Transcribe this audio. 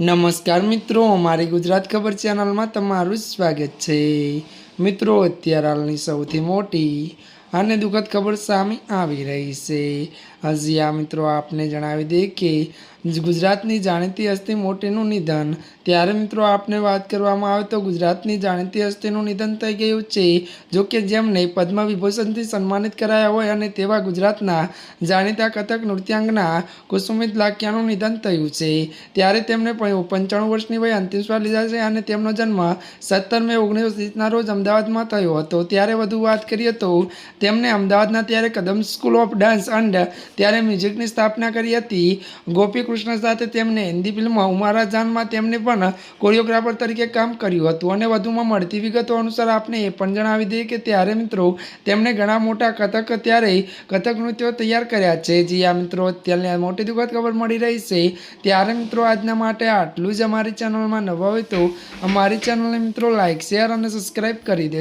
નમસ્કાર મિત્રો અમારી ગુજરાત ખબર ચેનલમાં તમારું સ્વાગત છે. મિત્રો અત્યારે હાલની સૌથી મોટી અને દુઃખદ ખબર સામે આવી રહી છે. હજી આ મિત્રો આપને જણાવી દઈએ કે ગુજરાતની જાણીતી હસ્તી મોટીનું નિધન. ત્યારે મિત્રો આપને વાત કરવામાં આવે તો ગુજરાતની જાણીતી હસ્તીનું નિધન થઈ ગયું છે. જો કે જેમને પદ્મ વિભૂષણથી સન્માનિત કરાયા હોય અને તેવા ગુજરાતના જાણીતા કથક નૃત્યાંગના કુસુમિત લાકિયાનું નિધન થયું છે. ત્યારે તેમને પંચાણું વર્ષની વય અંતિમ સ્વાર લીધા છે અને તેમનો જન્મ સત્તર મે ઓગણીસો ત્રીસના રોજ અમદાવાદમાં થયો હતો. ત્યારે વધુ વાત કરીએ તો તેમણે અમદાવાદના ત્યારે કદમ સ્કૂલ ઓફ ડાન્સ અંડ ત્યારે મ્યુઝિકની સ્થાપના કરી હતી. ગોપીકૃષ્ણ સાથે તેમણે હિન્દી ફિલ્મ ઉમારા જાનમાં તેમને પણ કોરિયોગ્રાફર તરીકે કામ કર્યું હતું અને વધુમાં મળતી વિગતો અનુસાર આપને એ પણ જણાવી દઈએ કે ત્યારે મિત્રો તેમણે ઘણા મોટા કથક ત્યારે કથક નૃત્યો તૈયાર કર્યા છે. જે આ મિત્રો, અત્યારની મોટી દુઃખદ ખબર મળી રહી છે. ત્યારે મિત્રો આજના માટે આટલું જ અમારી ચેનલમાં નવા હોય તો અમારી ચેનલને મિત્રો લાઇક શેર અને સબસ્ક્રાઈબ કરી દે